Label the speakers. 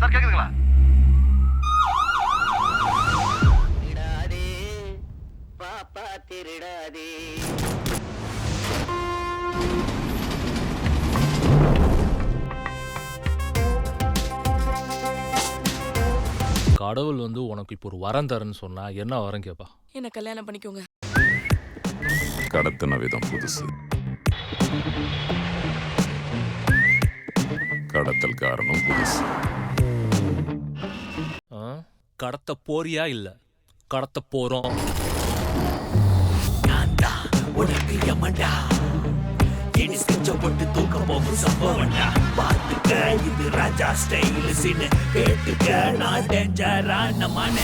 Speaker 1: Sir கேக்குதுங்களா?
Speaker 2: பாப்பா திருடாதே.
Speaker 3: கடவுள் வந்து உனக்கு இப்போ ஒரு வரம் தரேன்னு சொன்னா என்ன வரம் கேப்பா?
Speaker 4: என்ன கல்யாணம் பண்ணிக்கோங்க.
Speaker 5: கடத்தின விதம் புதுசு. கடத்தல் காரணம் புதுசு?
Speaker 3: கடத்த போறியா இல்ல? கடத்த போறோம்.
Speaker 6: உனக்கு யமண்டா இனி செஞ்ச போட்டு தூக்க போகும் சம்பவம்டா. பார்த்துக்க இது ராஜா ஸ்டைல் சின்ன கேட்டுக்க நான் டேஞ்சரான மன